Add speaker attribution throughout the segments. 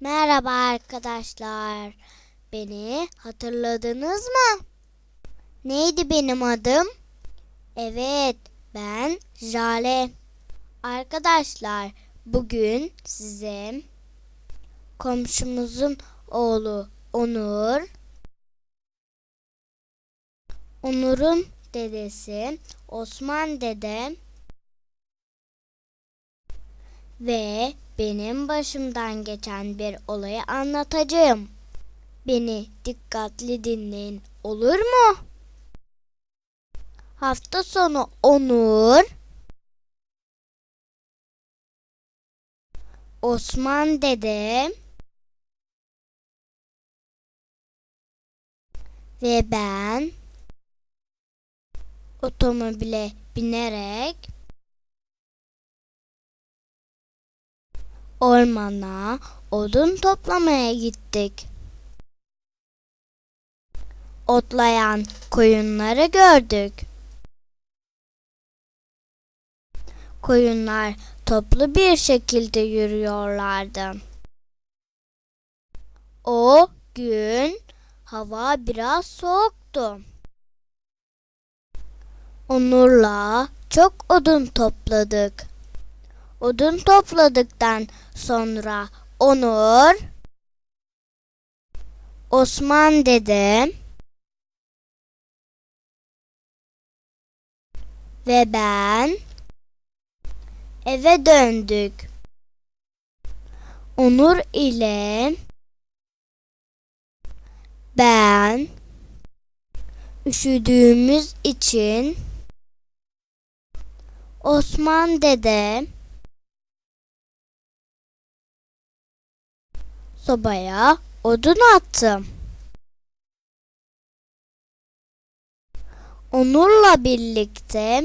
Speaker 1: Merhaba arkadaşlar. Beni hatırladınız mı? Neydi benim adım? Evet, ben Jale. Arkadaşlar, bugün size komşumuzun oğlu Onur, Onur'un dedesi Osman dede ve benim başımdan geçen bir olayı anlatacağım. Beni dikkatli dinleyin olur mu? Hafta sonu Onur Osman dede ve ben otomobile binerek ormana odun toplamaya gittik. Otlayan koyunları gördük. Koyunlar toplu bir şekilde yürüyorlardı. O gün hava biraz soğuktu. Onur'la çok odun topladık. Odun topladıktan sonra Onur, Osman dede ve ben eve döndük. Onur ile ben üşüdüğümüz için Osman dede sobaya odun attım. Onur'la birlikte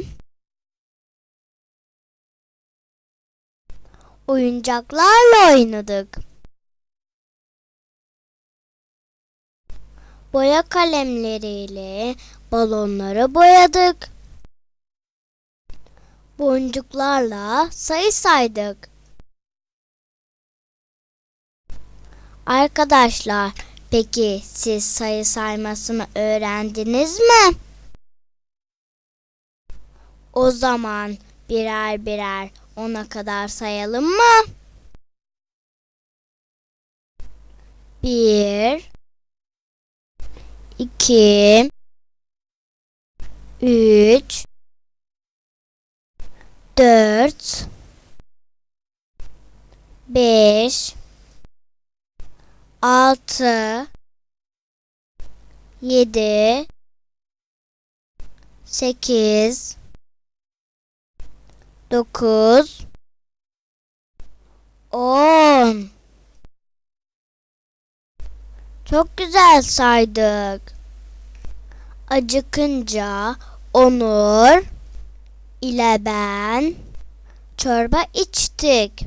Speaker 1: oyuncaklarla oynadık. Boya kalemleriyle balonları boyadık. Boncuklarla sayı saydık. Arkadaşlar, peki siz sayı saymasını öğrendiniz mi? O zaman birer birer ona kadar sayalım mı? Bir, iki, üç, dört, beş, altı, yedi, sekiz, dokuz, on. Çok güzel saydık. Acıkınca Onur ile ben çorba içtik.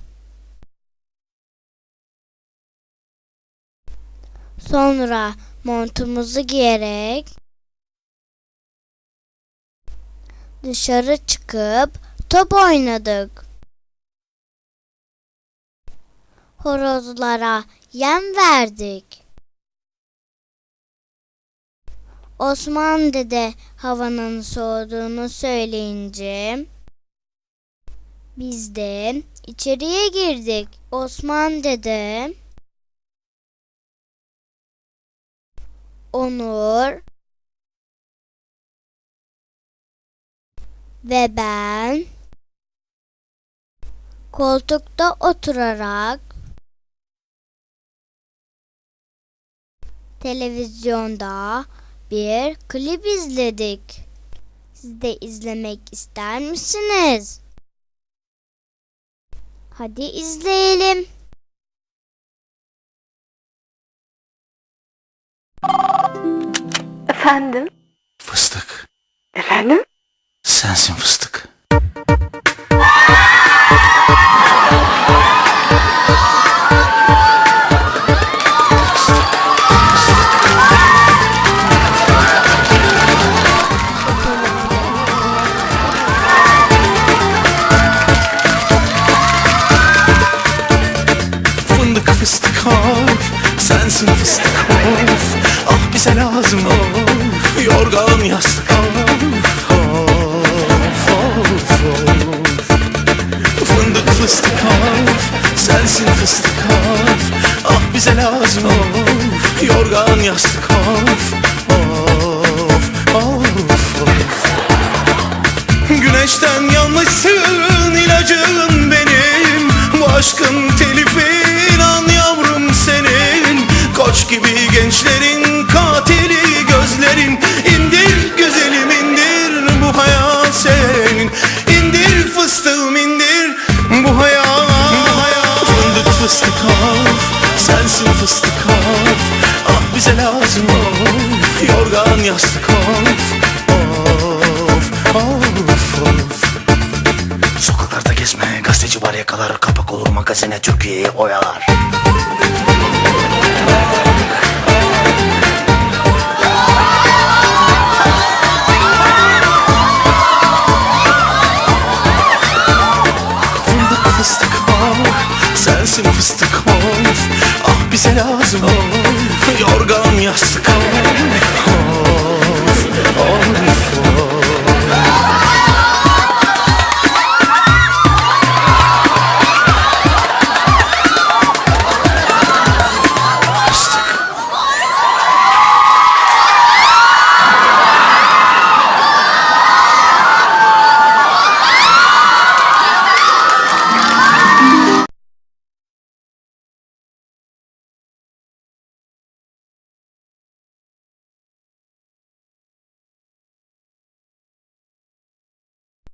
Speaker 1: Sonra montumuzu giyerek dışarı çıkıp top oynadık. Horozlara yem verdik. Osman dede havanın soğuduğunu söyleyince biz de içeriye girdik. Osman dede Onur ve ben koltukta oturarak televizyonda bir klip izledik. Siz de izlemek ister misiniz? Hadi izleyelim.
Speaker 2: Efendim?
Speaker 3: Fıstık.
Speaker 2: Efendim?
Speaker 3: Sensin fıstık. Fıstık of Ah bize lazım of Yorgan yastık Of sensin fıstık of Ah bize lazım of. Yorgan yastık of Of of of. Sokaklarda gezme gazeteci var yakalar Kapak olur magazine Türkiye'yi oyalar. Fıstık of Sensin fıstık of bize lazım ol. Yorgan yastık ol